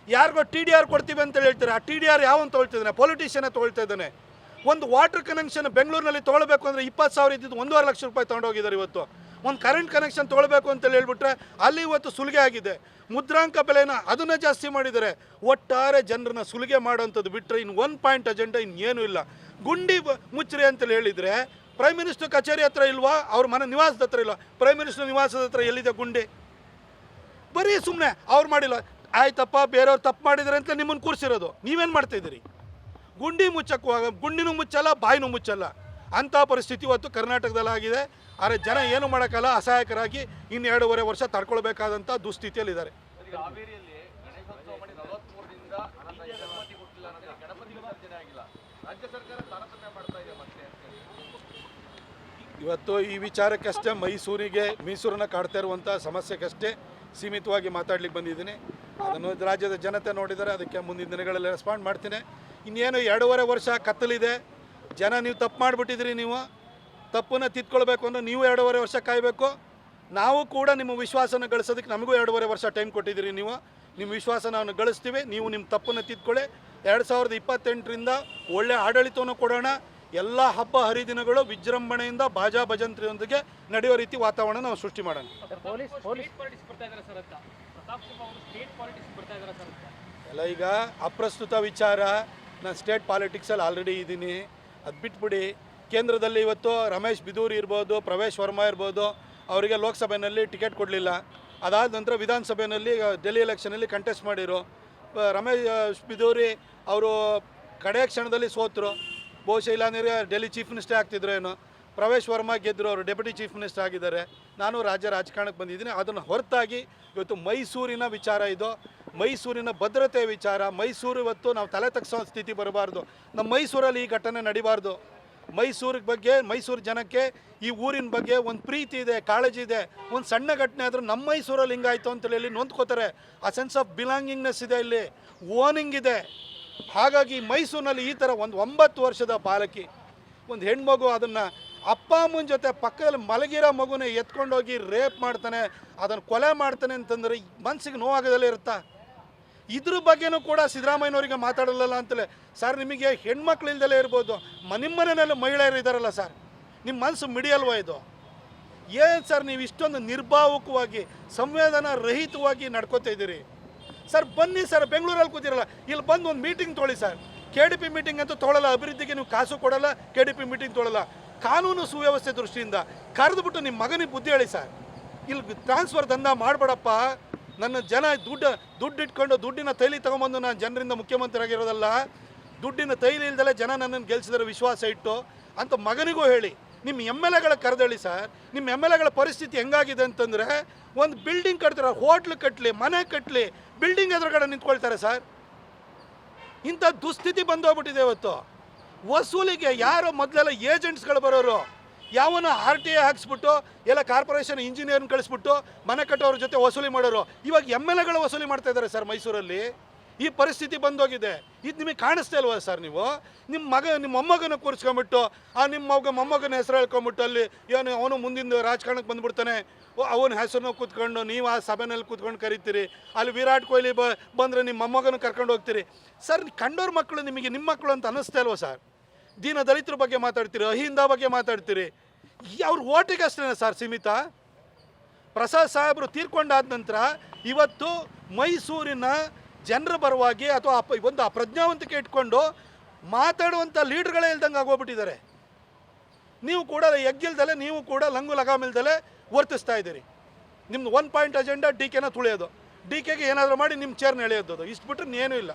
ಯಾರಿಗೋ ಟಿ ಡಿ ಆರ್ ಕೊಡ್ತೀವಿ ಅಂತ ಹೇಳ್ತಾರೆ? ಆ ಟಿ ಡಿ ಆರ್ ಯಾವನ್ ತೊಗೊಳ್ತಿದ್ದಾನೆ ಪೊಲಿಟಿಷಿಯನ್ನ ತೊಗೊಳ್ತಾ ಇದ್ದಾನೆ. ಒಂದು ವಾಟರ್ ಕನೆಕ್ಷನ್ ಬೆಂಗಳೂರಿನಲ್ಲಿ ತೊಗೊಳ್ಬೇಕು ಅಂದರೆ ಇಪ್ಪತ್ತು ಸಾವಿರ ಇದ್ದಿದ್ದು ಒಂದೂವರೆ ಲಕ್ಷ ರೂಪಾಯಿ ತೊಗೊಂಡೋಗಿದ್ದಾರೆ ಇವತ್ತು. ಒಂದು ಕರೆಂಟ್ ಕನೆಕ್ಷನ್ ತೊಗೊಳ್ಬೇಕು ಅಂತೇಳಿ ಹೇಳ್ಬಿಟ್ರೆ ಅಲ್ಲಿ ಇವತ್ತು ಸುಲಿಗೆ ಆಗಿದೆ. ಮುದ್ರಾಂಕ ಬೆಲೆನ ಅದನ್ನ ಜಾಸ್ತಿ ಮಾಡಿದರೆ ಒಟ್ಟಾರೆ ಜನರನ್ನ ಸುಲಿಗೆ ಮಾಡೋಂಥದ್ದು ಬಿಟ್ಟರೆ ಇನ್ನು ಒನ್ ಪಾಯಿಂಟ್ ಅಜೆಂಡಾ ಇನ್ನೇನು ಇಲ್ಲ. ಗುಂಡಿ ಮುಚ್ಚ್ರಿ ಅಂತೇಳಿ ಹೇಳಿದರೆ ಪ್ರೈಮ್ ಮಿನಿಸ್ಟರ್ ಕಚೇರಿ ಹತ್ರ ಇಲ್ವಾ? ಅವ್ರ ಮನೆ ನಿವಾಸದ ಹತ್ರ ಇಲ್ವಾ ಪ್ರೈಮ್ ಮಿನಿಸ್ಟರ್ ನಿವಾಸದ ಹತ್ರ ಎಲ್ಲಿದೆ ಗುಂಡಿ? ಬರೀ ಸುಮ್ಮನೆ ಅವ್ರು ಮಾಡಿಲ್ಲ. ಆಯ್ತಪ್ಪ, ಬೇರೆಯವ್ರು ತಪ್ಪು ಮಾಡಿದ್ದಾರೆ ಅಂತ ನಿಮ್ಮನ್ನು ಕೂರಿಸಿರೋದು. ನೀವೇನು ಮಾಡ್ತಾ ಇದ್ದೀರಿ? ಗುಂಡಿ ಮುಚ್ಚಕ್ಕೆ ಹೋಗ ಗುಂಡಿನೂ ಮುಚ್ಚಲ್ಲ, ಬಾಯಿನೂ ಮುಚ್ಚಲ್ಲ. ಅಂಥ ಪರಿಸ್ಥಿತಿ ಇವತ್ತು ಕರ್ನಾಟಕದಲ್ಲಾಗಿದೆ ಆದರೆ ಜನ ಏನು ಮಾಡೋಕ್ಕಲ್ಲ, ಅಸಹಾಯಕರಾಗಿ ಇನ್ನು ಎರಡೂವರೆ ವರ್ಷ ತಡ್ಕೊಳ್ಬೇಕಾದಂಥ ದುಸ್ಥಿತಿಯಲ್ಲಿದ್ದಾರೆ ಈಗ ಹಾವೇರಿಯಲ್ಲಿ ಗಣೇಶೋತ್ಸವ ಮಾಡಿ ನಲವತ್ಮೂರು ದಿನದಿಂದ ಅನಂತ ಅನುಮತಿ ಕೊಟ್ಟಿಲ್ಲ ಅನ್ನೋದು ಗಣಪತಿ ವಿಸರ್ಜನೆ ಆಗಿಲ್ಲ ರಾಜ್ಯ ಸರ್ಕಾರ ತಾರತಮ್ಯ ಮಾಡ್ತಾ ಇದೆ ಮತ್ತೆ ಅಂತ ಹೇಳಿ. ಇವತ್ತು ಈ ವಿಚಾರಕ್ಕಷ್ಟೇ ಮೈಸೂರಿಗೆ, ಮೈಸೂರನ್ನ ಕಾಡ್ತಾ ಇರುವಂಥ ಸಮಸ್ಯೆಗಷ್ಟೇ ಸೀಮಿತವಾಗಿ ಮಾತಾಡ್ಲಿಕ್ಕೆ ಬಂದಿದ್ದೀನಿ. ಅದನ್ನು ರಾಜ್ಯದ ಜನತೆ ನೋಡಿದರೆ ಅದಕ್ಕೆ ಮುಂದಿನ ದಿನಗಳಲ್ಲಿ ರೆಸ್ಪಾಂಡ್ ಮಾಡ್ತೀನಿ. ಇನ್ನೇನು ಎರಡೂವರೆ ವರ್ಷ ಕತ್ತಲಿದೆ. ಜನ ನೀವು ತಪ್ಪು ಮಾಡಿಬಿಟ್ಟಿದ್ರಿ ನೀವು. ತಪ್ಪನ್ನು ತಿದ್ಕೊಳ್ಬೇಕು ಅಂದ್ರೆ ನೀವು ಎರಡೂವರೆ ವರ್ಷ ಕಾಯಬೇಕು. ನಾವು ಕೂಡ ನಿಮ್ಮ ವಿಶ್ವಾಸನ ಗಳಿಸೋದಕ್ಕೆ ನಮಗೂ ಎರಡೂವರೆ ವರ್ಷ ಟೈಮ್ ಕೊಟ್ಟಿದ್ದೀರಿ ನೀವು. ನಿಮ್ಮ ವಿಶ್ವಾಸ ನಾವು ಗಳಿಸ್ತೀವಿ. ನೀವು ನಿಮ್ಮ ತಪ್ಪನ್ನು ತಿದ್ಕೊಳ್ಳಿ. ಎರಡು ಸಾವಿರದ ಇಪ್ಪತ್ತೆಂಟರಿಂದ ಒಳ್ಳೆ ಆಡಳಿತವನ್ನು ಕೊಡೋಣ. ಎಲ್ಲ ಹಬ್ಬ ಹರಿದಿನಗಳು ವಿಜೃಂಭಣೆಯಿಂದ ಬಾಜಾ ಭಜಂತ್ರಿಯೊಂದಿಗೆ ನಡೆಯೋ ರೀತಿ ವಾತಾವರಣ ನಾವು ಸೃಷ್ಟಿ ಮಾಡೋಣ. Police police. ಪಾಲಿಟಿಕ್ಸ್ ಬರ್ತಾ ಇದ್ದಾರೆ ಸರ್ ಅಂತ. ಪ್ರತಾಪ್ ಸಿಂಹ ಅವರು ಸ್ಟೇಟ್ ಪಾಲಿಟಿಕ್ಸ್ ಬರ್ತಾ ಇದ್ದಾರೆ ಸರ್ ಅಂತ. ಎಲ್ಲ ಈಗ ಅಪ್ರಸ್ತುತ ವಿಚಾರ ನಾನು ಸ್ಟೇಟ್ ಪಾಲಿಟಿಕ್ಸಲ್ಲಿ ಆಲ್ರೆಡಿ ಇದ್ದೀನಿ. ಅದು ಬಿಟ್ಬಿಡಿ ಕೇಂದ್ರದಲ್ಲಿ ಇವತ್ತು ರಮೇಶ್ ಬಿದೂರಿ ಇರ್ಬೋದು ಪ್ರವೇಶ್ ವರ್ಮಾ ಇರ್ಬೋದು ಅವರಿಗೆ ಲೋಕಸಭೆಯಲ್ಲಿ ಟಿಕೆಟ್ ಕೊಡಲಿಲ್ಲ. ಅದಾದ ನಂತರ ವಿಧಾನಸಭೆಯಲ್ಲಿ ಡೆಲ್ಲಿ ಎಲೆಕ್ಷನಲ್ಲಿ ಕಂಟೆಸ್ಟ್ ಮಾಡಿರು. ರಮೇಶ್ ಬಿದೂರಿ ಅವರು ಕಡೆಯ ಕ್ಷಣದಲ್ಲಿ ಸೋತರು. ಬಹುಶಃ ಇಲ್ಲಾಂದ್ರೆ ಡೆಲ್ಲಿ ಚೀಫ್ ಮಿನಿಸ್ಟರ್ ಆಗ್ತಿದ್ರು ಪ್ರವೇಶ್ ವರ್ಮಾ ಗೆದ್ದರು ಅವರು, ಡೆಪ್ಯೂಟಿ ಚೀಫ್ ಮಿನಿಸ್ಟರ್ ಆಗಿದ್ದಾರೆ. ನಾನು ರಾಜ್ಯ ರಾಜಕಾರಣಕ್ಕೆ ಬಂದಿದ್ದೀನಿ. ಅದನ್ನು ಹೊರತಾಗಿ ಇವತ್ತು ಮೈಸೂರಿನ ವಿಚಾರ ಇದು. ಮೈಸೂರಿನ ಭದ್ರತೆ ವಿಚಾರ. ಮೈಸೂರು ಇವತ್ತು ನಾವು ತಲೆ ತಗ್ಸೋ ಸ್ಥಿತಿ ಬರಬಾರ್ದು. ನಮ್ಮ ಮೈಸೂರಲ್ಲಿ ಈ ಘಟನೆ ನಡಿಬಾರ್ದು. ಮೈಸೂರಿಗೆ ಬಗ್ಗೆ, ಮೈಸೂರು ಜನಕ್ಕೆ ಈ ಊರಿನ ಬಗ್ಗೆ ಒಂದು ಪ್ರೀತಿ ಇದೆ, ಕಾಳಜಿ ಇದೆ. ಒಂದು ಸಣ್ಣ ಘಟನೆ ಆದರೂ ನಮ್ಮ ಮೈಸೂರಲ್ಲಿ ಹಿಂಗಾಯಿತು ಅಂತೇಳಿ ಇಲ್ಲಿ ನೊಂದ್ಕೋತಾರೆ. ಆ ಸೆನ್ಸ್ ಆಫ್ ಬಿಲಾಂಗಿಂಗ್ನೆಸ್ ಇದೆ ಇಲ್ಲಿ. ಓನಿಂಗ್ ಇದೆ. ಹಾಗಾಗಿ ಮೈಸೂರಿನಲ್ಲಿ ಈ ಥರ ಒಂದು ಒಂಬತ್ತು ವರ್ಷದ ಬಾಲಕಿ, ಒಂದು ಹೆಣ್ಮಗು ಅದನ್ನು ಅಪ್ಪ ಅಮ್ಮನ ಜೊತೆ ಪಕ್ಕದಲ್ಲಿ ಮಲಗಿರೋ ಮಗುನ ಎತ್ಕೊಂಡೋಗಿ ರೇಪ್ ಮಾಡ್ತಾನೆ, ಅದನ್ನು ಕೊಲೆ ಮಾಡ್ತಾನೆ ಅಂತಂದರೆ ಮನಸ್ಸಿಗೆ ನೋವಾಗದಲ್ಲೇ ಇರುತ್ತಾ? ಇದ್ರ ಬಗ್ಗೆನೂ ಕೂಡ ಸಿದ್ದರಾಮಯ್ಯನವರಿಗೆ ಮಾತಾಡಲ್ಲ ಅಂತಲೇ. ಸರ್, ನಿಮಗೆ ಹೆಣ್ಮಕ್ಳು ಇಲ್ದಲೇ ಇರ್ಬೋದು ಮನೆಯಲ್ಲಿ ಮಹಿಳೆಯರು ಇದ್ದಾರಲ್ಲ ಸರ್, ನಿಮ್ಮ ಮನಸ್ಸು ಮಿಡಿಯಲ್ವಾ ಇದು? ಏನು ಸರ್, ನೀವು ಇಷ್ಟೊಂದು ನಿರ್ಭಾವಕವಾಗಿ ಸಂವೇದನಾ ರಹಿತವಾಗಿ ನಡ್ಕೋತಾ ಇದ್ದೀರಿ? ಸರ್, ಬನ್ನಿ ಸರ್, ಬೆಂಗಳೂರಲ್ಲಿ ಕೂತಿರಲ್ಲ. ಇಲ್ಲಿ ಬಂದು ಒಂದು ಮೀಟಿಂಗ್ ತೊಗೊಳ್ಳಿ sir. K D P meeting ಅಂತೂ ತೊಳಲ್ಲ ಅಭಿವೃದ್ಧಿಗೆ ನೀವು ಕಾಸು ಕೊಡಲ್ಲ ಕೆ ಡಿ ಪಿ ಮೀಟಿಂಗ್ ತೊಳಲ್ಲ ಕಾನೂನು ಸುವ್ಯವಸ್ಥೆ ದೃಷ್ಟಿಯಿಂದ ಕರೆದುಬಿಟ್ಟು ನಿಮ್ಮ ಮಗನಿಗೆ ಬುದ್ಧಿ ಹೇಳಿ ಸರ್. ಇಲ್ಲಿ ಟ್ರಾನ್ಸ್ಫರ್ ದಂಧ ಮಾಡಬೇಡಪ್ಪ. ನನ್ನ ಜನ ದುಡ್ಡು ದುಡ್ಡು ಇಟ್ಕೊಂಡು ದುಡ್ಡಿನ ತೈಲಿ ತೊಗೊಂಬಂದು ನಾನು ಜನರಿಂದ ಮುಖ್ಯಮಂತ್ರಿ ಆಗಿರೋದಲ್ಲ ದುಡ್ಡಿನ ತೈಲಿ ಇಲ್ದಲೇ ಜನ ನನ್ನನ್ನು ಗೆಲ್ಸಿದ್ರೆ ವಿಶ್ವಾಸ ಇಟ್ಟು ಅಂತ ಮಗನಿಗೂ ಹೇಳಿ. ನಿಮ್ಮ ಎಂ ಎಲ್ ಎಗಳ ಕರೆದೇಳಿ ಸರ್. ನಿಮ್ಮ ಎಂ ಎಲ್ ಎಗಳ ಪರಿಸ್ಥಿತಿ ಹೆಂಗಾಗಿದೆ ಅಂತಂದರೆ ಒಂದು ಬಿಲ್ಡಿಂಗ್ ಕಟ್ತಾರೆ ಹೋಟ್ಲು ಕಟ್ಟಲಿ ಮನೆ ಕಟ್ಟಲಿ ಬಿಲ್ಡಿಂಗ್ ಎದುರುಗಡೆ ನಿಂತ್ಕೊಳ್ತಾರೆ ಸರ್ ಇಂಥ ದುಸ್ಥಿತಿ ಬಂದೋಗ್ಬಿಟ್ಟಿದೆ ಇವತ್ತು. ವಸೂಲಿಗೆ ಯಾರು ಮೊದಲೆಲ್ಲ ಏಜೆಂಟ್ಸ್ಗಳು ಬರೋರು, ಯಾವನ ಆರ್ ಟಿ ಎ ಹಾಕ್ಸ್ಬಿಟ್ಟು, ಎಲ್ಲ ಕಾರ್ಪೊರೇಷನ್ ಇಂಜಿನಿಯರ್ನ ಕಳಿಸ್ಬಿಟ್ಟು ಮನೆ ಕಟ್ಟೋರ ಜೊತೆ ವಸೂಲಿ ಮಾಡೋರು. ಇವಾಗ ಎಂ ಎಲ್ ಎಗಳು ವಸೂಲಿ ಮಾಡ್ತಾ ಇದ್ದಾರೆ ಸರ್ ಮೈಸೂರಲ್ಲಿ. ಈ ಪರಿಸ್ಥಿತಿ ಬಂದೋಗಿದೆ. ಇದು ನಿಮಗೆ ಕಾಣಿಸ್ತಾ ಇಲ್ವಾ ಸರ್ ನೀವು? ನಿಮ್ಮ ಮಗ, ನಿಮ್ಮ ಮೊಮ್ಮಗನ ಕೂರಿಸ್ಕೊಂಬಿಟ್ಟು ಆ ನಿಮ್ಮ ಮಗ, ಮೊಮ್ಮಗನ ಹೆಸರು ಹೇಳ್ಕೊಂಬಿಟ್ಟು ಅಲ್ಲಿ ಏನು ಅವನು ಮುಂದಿನ ರಾಜಕಾರಣಕ್ಕೆ ಬಂದ್ಬಿಡ್ತಾನೆ. ಅವನ ಹೆಸರನ್ನ ಕೂತ್ಕೊಂಡು ನೀವು ಆ ಸಭೆನಲ್ಲಿ ಕೂತ್ಕೊಂಡು ಕರಿತೀರಿ. ಅಲ್ಲಿ ವಿರಾಟ್ ಕೊಹ್ಲಿ ಬ, ಬಂದರೆ ನಿಮ್ಮ ಮೊಮ್ಮಗನ ಕರ್ಕೊಂಡು ಹೋಗ್ತೀರಿ. ಸರ್ ಕಂಡೋರ್ ಮಕ್ಕಳು ನಿಮಗೆ ನಿಮ್ಮ ಮಕ್ಕಳು ಅಂತ ಅನ್ನಿಸ್ತಾ ಇಲ್ವಾ ಸರ್? ದೀನ ದಲಿತರ ಬಗ್ಗೆ ಮಾತಾಡ್ತೀರಿ? ಅಹಿಂದ ಬಗ್ಗೆ ಮಾತಾಡ್ತೀರಿ? ಅವ್ರ ಓಟಿಗೆ ಅಷ್ಟೇ ಸರ್ ಸೀಮಿತ? ಪ್ರಸಾದ್ ಸಾಹೇಬರು ತೀರ್ಕೊಂಡಾದ ನಂತರ ಇವತ್ತು ಮೈಸೂರಿನ ಜನರ ಪರವಾಗಿ ಅಥವಾ ಒಂದು ಪ್ರಜ್ಞಾವಂತಿಕೆ ಇಟ್ಕೊಂಡು ಮಾತಾಡುವಂಥ ಲೀಡ್ರ್ಗಳೇ ಇಲ್ದಂಗೆ ಆಗೋಗ್ಬಿಟ್ಟಿದ್ದಾರೆ. ನೀವು ಕೂಡ ಎಗ್ಗಿಲ್ದಲೆ ನೀವು ಕೂಡ ಲಂಗು ಲಗಾಮಿಲ್ದಲೆ ವರ್ತಿಸ್ತಾ ಇದ್ದೀರಿ. ನಿಮ್ದು ಒನ್ ಪಾಯಿಂಟ್ ಅಜೆಂಡಾ ಡಿ ಕೆನ ತುಳಿಯೋದು. ಡಿ ಕೆಗೆ ಏನಾದರೂ ಮಾಡಿ ನಿಮ್ಮ ಚೇರ್ನ ಎಳೆಯೋದು ಇಷ್ಟು ಬಿಟ್ಟರೆ ಏನೂ ಇಲ್ಲ.